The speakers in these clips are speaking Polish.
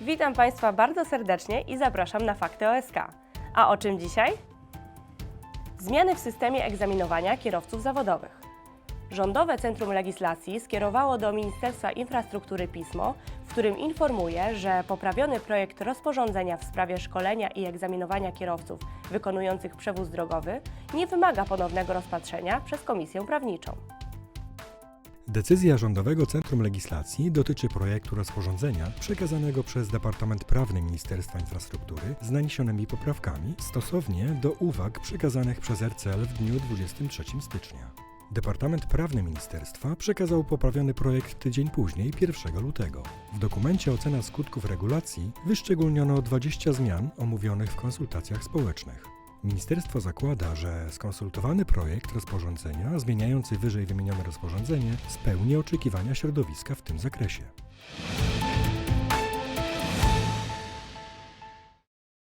Witam Państwa bardzo serdecznie i zapraszam na Fakty OSK. A o czym dzisiaj? Zmiany w systemie egzaminowania kierowców zawodowych. Rządowe Centrum Legislacji skierowało do Ministerstwa Infrastruktury pismo, w którym informuje, że poprawiony projekt rozporządzenia w sprawie szkolenia i egzaminowania kierowców wykonujących przewóz drogowy nie wymaga ponownego rozpatrzenia przez Komisję Prawniczą. Decyzja Rządowego Centrum Legislacji dotyczy projektu rozporządzenia przekazanego przez Departament Prawny Ministerstwa Infrastruktury z naniesionymi poprawkami stosownie do uwag przekazanych przez RCL w dniu 23 stycznia. Departament Prawny Ministerstwa przekazał poprawiony projekt tydzień później, 1 lutego. W dokumencie ocena skutków regulacji wyszczególniono 20 zmian omówionych w konsultacjach społecznych. Ministerstwo zakłada, że skonsultowany projekt rozporządzenia zmieniający wyżej wymienione rozporządzenie spełni oczekiwania środowiska w tym zakresie.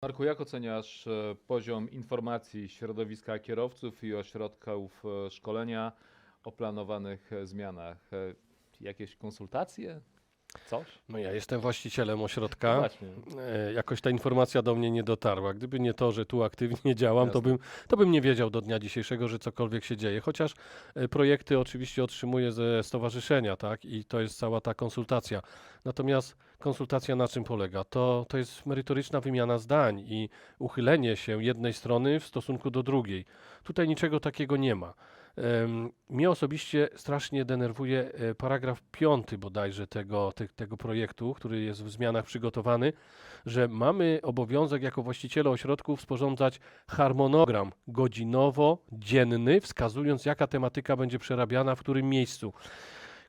Marku, jak oceniasz e, poziom informacji środowiska kierowców i ośrodków e, szkolenia o planowanych e, zmianach? Jakieś konsultacje? Coś? No ja jestem właścicielem No ośrodka. Właśnie. E, Jakoś ta informacja do mnie nie dotarła. Gdyby nie to, że tu aktywnie działam, to bym, to bym nie wiedział do dnia dzisiejszego, że cokolwiek się dzieje. Chociaż e, projekty oczywiście otrzymuję ze stowarzyszenia, tak? I to jest cała ta konsultacja. Natomiast konsultacja na czym polega? To, to jest merytoryczna wymiana zdań i uchylenie się jednej strony w stosunku do drugiej. Tutaj niczego takiego nie ma. Mnie osobiście strasznie denerwuje e, paragraf piąty bodajże tego, te, tego projektu, który jest w zmianach przygotowany, że mamy obowiązek jako właściciele ośrodków sporządzać harmonogram godzinowo-dzienny, wskazując jaka tematyka będzie przerabiana w którym miejscu.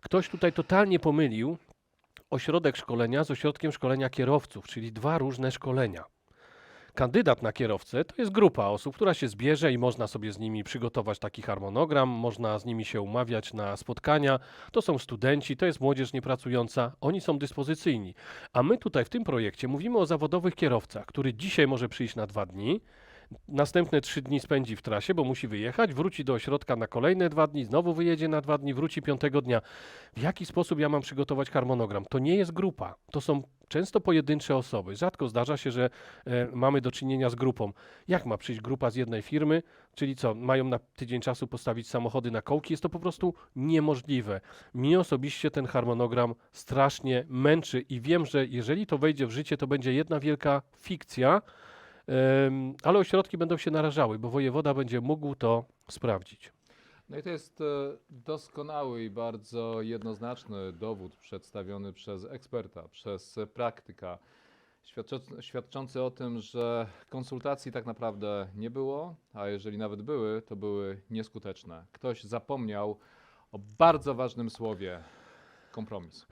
Ktoś tutaj totalnie pomylił ośrodek szkolenia z ośrodkiem szkolenia kierowców, czyli dwa różne szkolenia. Kandydat na kierowcę to jest grupa osób, która się zbierze i można sobie z nimi przygotować taki harmonogram, można z nimi się umawiać na spotkania. To są studenci, to jest młodzież niepracująca, oni są dyspozycyjni. A my tutaj w tym projekcie mówimy o zawodowych kierowcach, który dzisiaj może przyjść na dwa dni, następne trzy dni spędzi w trasie, bo musi wyjechać, wróci do ośrodka na kolejne dwa dni, znowu wyjedzie na dwa dni, wróci piątego dnia. W jaki sposób ja mam przygotować harmonogram? To nie jest grupa, to są często pojedyncze osoby. Rzadko zdarza się, że e, mamy do czynienia z grupą. Jak ma przyjść grupa z jednej firmy, czyli co, mają na tydzień czasu postawić samochody na kołki? Jest to po prostu niemożliwe. Mnie osobiście ten harmonogram strasznie męczy i wiem, że jeżeli to wejdzie w życie, to będzie jedna wielka fikcja, em, ale ośrodki będą się narażały, bo wojewoda będzie mógł to sprawdzić. No i to jest e, doskonały i bardzo jednoznaczny dowód przedstawiony przez eksperta, przez praktyka, świadczący o tym, że konsultacji tak naprawdę nie było, a jeżeli nawet były, to były nieskuteczne. Ktoś zapomniał o bardzo ważnym słowie kompromis.